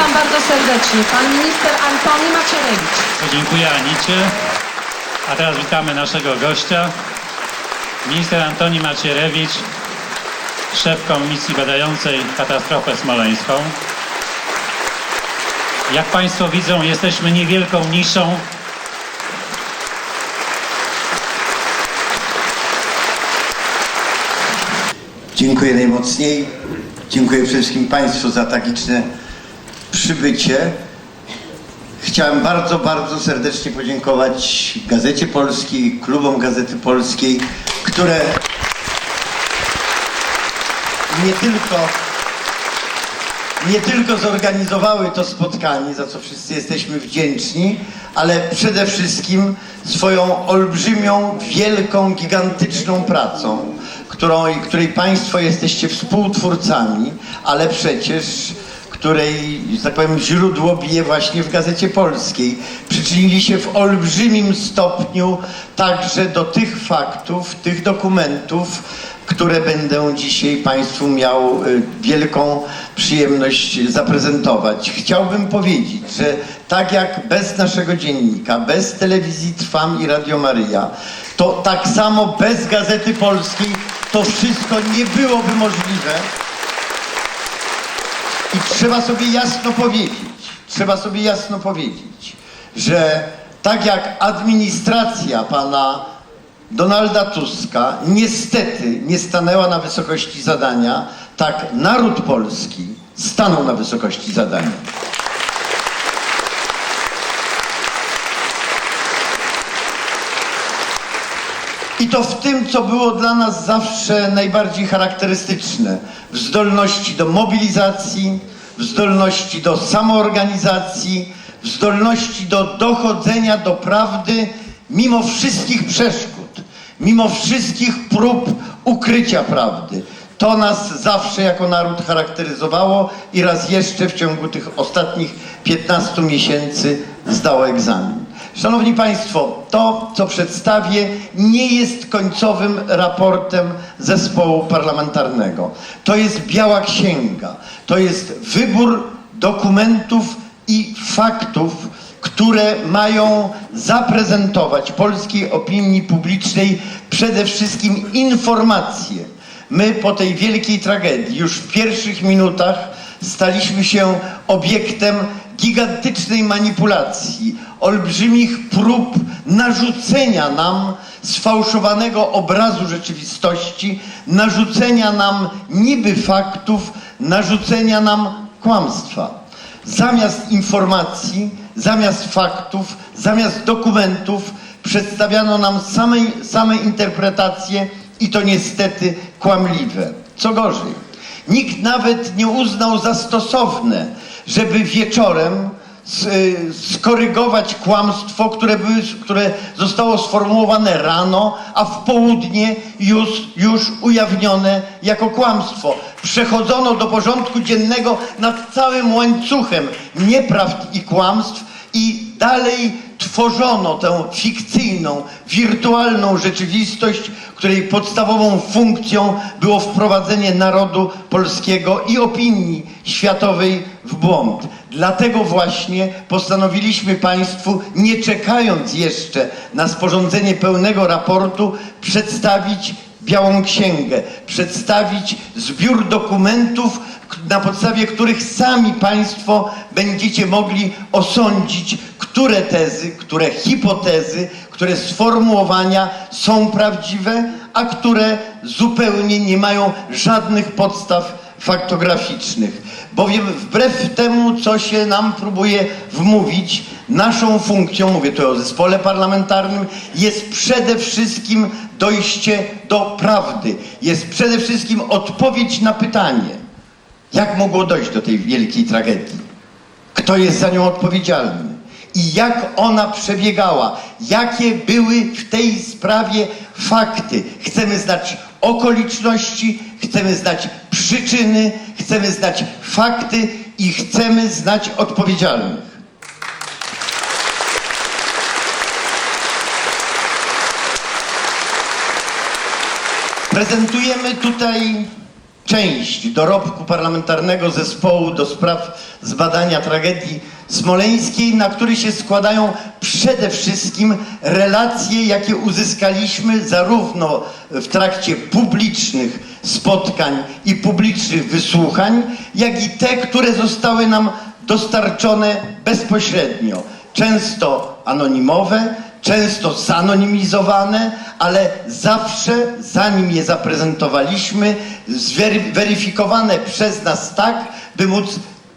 Witam bardzo serdecznie. Pan minister Antoni Macierewicz. Dziękuję Anicie. A teraz witamy naszego gościa, minister Antoni Macierewicz, szef Komisji Badającej Katastrofę Smoleńską. Jak Państwo widzą, jesteśmy niewielką niszą. Dziękuję najmocniej. Dziękuję wszystkim Państwu za tak liczne przybycie. Chciałem bardzo, bardzo serdecznie podziękować Gazecie Polskiej, klubom Gazety Polskiej, które nie tylko, nie tylko zorganizowały to spotkanie, za co wszyscy jesteśmy wdzięczni, ale przede wszystkim swoją olbrzymią, wielką, gigantyczną pracą, którą, której Państwo jesteście współtwórcami, ale przecież której, że tak powiem, źródło bije właśnie w Gazecie Polskiej. Przyczynili się w olbrzymim stopniu także do tych faktów, tych dokumentów, które będę dzisiaj Państwu miał y, wielką przyjemność zaprezentować. Chciałbym powiedzieć, że tak jak bez naszego dziennika, bez telewizji Trwam i Radio Maryja, to tak samo bez Gazety Polskiej to wszystko nie byłoby możliwe. I trzeba sobie jasno powiedzieć, trzeba sobie jasno powiedzieć, że tak jak administracja pana Donalda Tuska niestety nie stanęła na wysokości zadania, tak naród polski stanął na wysokości zadania. I to w tym, co było dla nas zawsze najbardziej charakterystyczne. W zdolności do mobilizacji, w zdolności do samoorganizacji, w zdolności do dochodzenia do prawdy mimo wszystkich przeszkód, mimo wszystkich prób ukrycia prawdy. To nas zawsze jako naród charakteryzowało i raz jeszcze w ciągu tych ostatnich 15 miesięcy zdało egzamin. Szanowni Państwo, to co przedstawię nie jest końcowym raportem zespołu parlamentarnego. To jest biała księga. To jest wybór dokumentów i faktów, które mają zaprezentować polskiej opinii publicznej przede wszystkim informacje. My po tej wielkiej tragedii już w pierwszych minutach staliśmy się obiektem gigantycznej manipulacji, olbrzymich prób narzucenia nam sfałszowanego obrazu rzeczywistości, narzucenia nam niby faktów, narzucenia nam kłamstwa. Zamiast informacji, zamiast faktów, zamiast dokumentów przedstawiano nam same, same interpretacje i to niestety kłamliwe. Co gorzej, nikt nawet nie uznał za stosowne, żeby wieczorem y, skorygować kłamstwo, które, były, które zostało sformułowane rano, a w południe już, już ujawnione jako kłamstwo. Przechodzono do porządku dziennego nad całym łańcuchem nieprawd i kłamstw i dalej tworzono tę fikcyjną, wirtualną rzeczywistość, której podstawową funkcją było wprowadzenie narodu polskiego i opinii światowej w błąd. Dlatego właśnie postanowiliśmy Państwu, nie czekając jeszcze na sporządzenie pełnego raportu, przedstawić Białą Księgę, przedstawić zbiór dokumentów, na podstawie których sami Państwo będziecie mogli osądzić, które tezy, które hipotezy, które sformułowania są prawdziwe, a które zupełnie nie mają żadnych podstaw faktograficznych. Bowiem wbrew temu, co się nam próbuje wmówić, naszą funkcją, mówię tu o zespole parlamentarnym, jest przede wszystkim dojście do prawdy. Jest przede wszystkim odpowiedź na pytanie, jak mogło dojść do tej wielkiej tragedii? Kto jest za nią odpowiedzialny? I jak ona przebiegała? Jakie były w tej sprawie fakty? Chcemy znać okoliczności, chcemy znać przyczyny, chcemy znać fakty i chcemy znać odpowiedzialnych. Prezentujemy tutaj część dorobku parlamentarnego zespołu do spraw zbadania tragedii smoleńskiej, na który się składają przede wszystkim relacje, jakie uzyskaliśmy zarówno w trakcie publicznych spotkań i publicznych wysłuchań, jak i te, które zostały nam dostarczone bezpośrednio. Często anonimowe, często zanonimizowane, ale zawsze, zanim je zaprezentowaliśmy, zwery- weryfikowane przez nas tak, by móc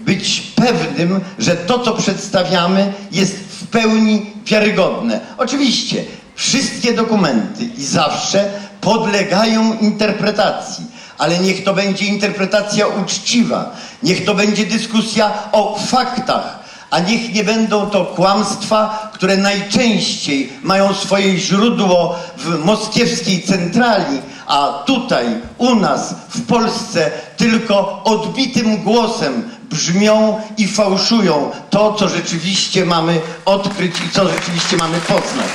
być pewnym, że to, co przedstawiamy, jest w pełni wiarygodne. Oczywiście, wszystkie dokumenty i zawsze podlegają interpretacji, ale niech to będzie interpretacja uczciwa, niech to będzie dyskusja o faktach, a niech nie będą to kłamstwa, które najczęściej mają swoje źródło w moskiewskiej centrali, a tutaj u nas w Polsce tylko odbitym głosem brzmią i fałszują to, co rzeczywiście mamy odkryć i co rzeczywiście mamy poznać.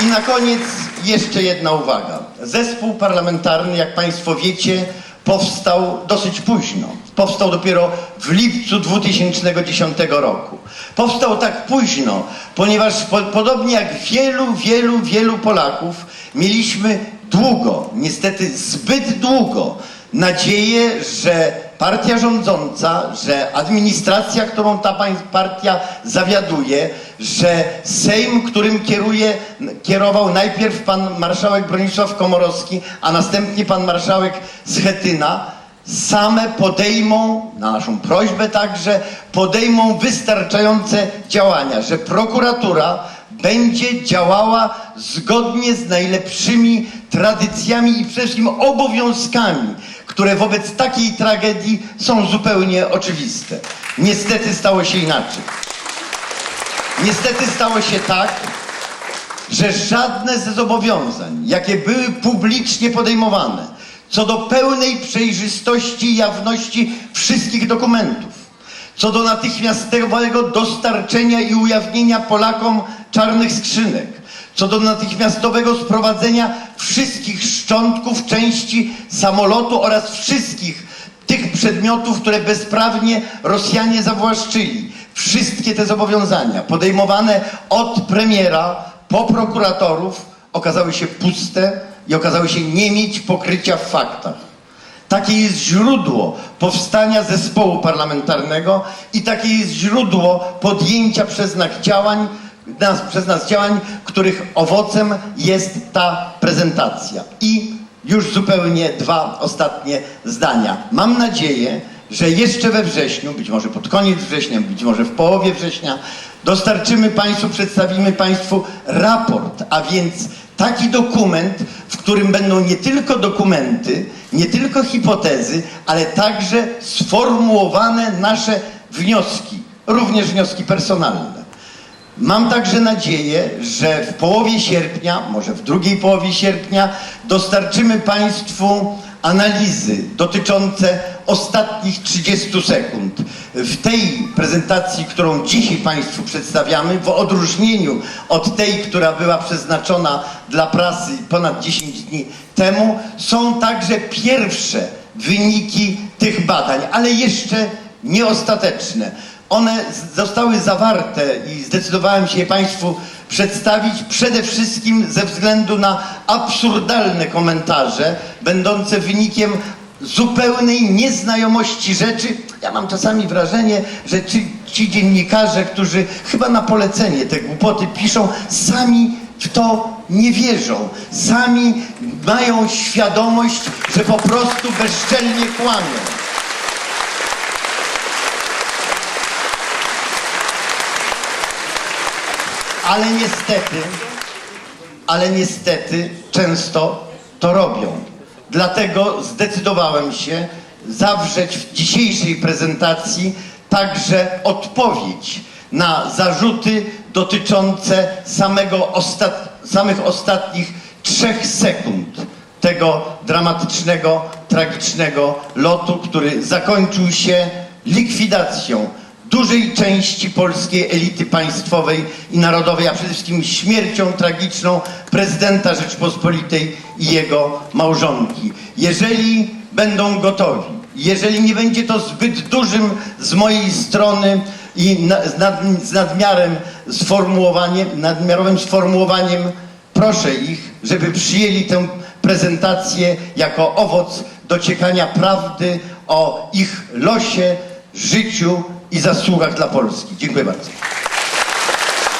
I na koniec jeszcze jedna uwaga. Zespół parlamentarny, jak Państwo wiecie, powstał dosyć późno. Powstał dopiero w lipcu 2010 roku. Powstał tak późno, ponieważ po, podobnie jak wielu, wielu, wielu Polaków, mieliśmy długo, niestety zbyt długo, nadzieję, że partia rządząca, że administracja, którą ta partia zawiaduje, że Sejm, którym kieruje, kierował najpierw pan marszałek Bronisław Komorowski, a następnie pan marszałek Schetyna, same podejmą, na naszą prośbę także, podejmą wystarczające działania, że prokuratura będzie działała zgodnie z najlepszymi tradycjami i przede wszystkim obowiązkami, które wobec takiej tragedii są zupełnie oczywiste. Niestety stało się inaczej. Niestety stało się tak, że żadne ze zobowiązań, jakie były publicznie podejmowane, co do pełnej przejrzystości i jawności wszystkich dokumentów, co do natychmiastowego dostarczenia i ujawnienia Polakom czarnych skrzynek, co do natychmiastowego sprowadzenia wszystkich szczątków części samolotu oraz wszystkich tych przedmiotów, które bezprawnie Rosjanie zawłaszczyli. Wszystkie te zobowiązania podejmowane od premiera po prokuratorów okazały się puste i okazały się nie mieć pokrycia w faktach. Takie jest źródło powstania zespołu parlamentarnego i takie jest źródło podjęcia przez nas działań, nas, przez nas działań, których owocem jest ta prezentacja. I już zupełnie dwa ostatnie zdania. Mam nadzieję, że jeszcze we wrześniu, być może pod koniec września, być może w połowie września, dostarczymy Państwu, przedstawimy Państwu raport, a więc taki dokument, w którym będą nie tylko dokumenty, nie tylko hipotezy, ale także sformułowane nasze wnioski, również wnioski personalne. Mam także nadzieję, że w połowie sierpnia, może w drugiej połowie sierpnia, dostarczymy Państwu analizy dotyczące ostatnich 30 sekund. W tej prezentacji, którą dzisiaj Państwu przedstawiamy, w odróżnieniu od tej, która była przeznaczona dla prasy ponad 10 dni temu, są także pierwsze wyniki tych badań, ale jeszcze nieostateczne. One zostały zawarte i zdecydowałem się je Państwu przedstawić przede wszystkim ze względu na absurdalne komentarze, będące wynikiem zupełnej nieznajomości rzeczy. Ja mam czasami wrażenie, że ci, ci dziennikarze, którzy chyba na polecenie te głupoty piszą, sami w to nie wierzą. Sami mają świadomość, że po prostu bezczelnie kłamią. Ale niestety, ale niestety często to robią. Dlatego zdecydowałem się zawrzeć w dzisiejszej prezentacji także odpowiedź na zarzuty dotyczące samego ostat... samych ostatnich trzech sekund tego dramatycznego, tragicznego lotu, który zakończył się likwidacją dużej części polskiej elity państwowej i narodowej, a przede wszystkim śmiercią tragiczną prezydenta Rzeczpospolitej i jego małżonki. Jeżeli będą gotowi, jeżeli nie będzie to zbyt dużym z mojej strony i na, z, nad, z nadmiarem sformułowaniem, nadmiarowym sformułowaniem, proszę ich, żeby przyjęli tę prezentację jako owoc dociekania prawdy o ich losie, życiu i zasługach dla Polski. Dziękuję bardzo.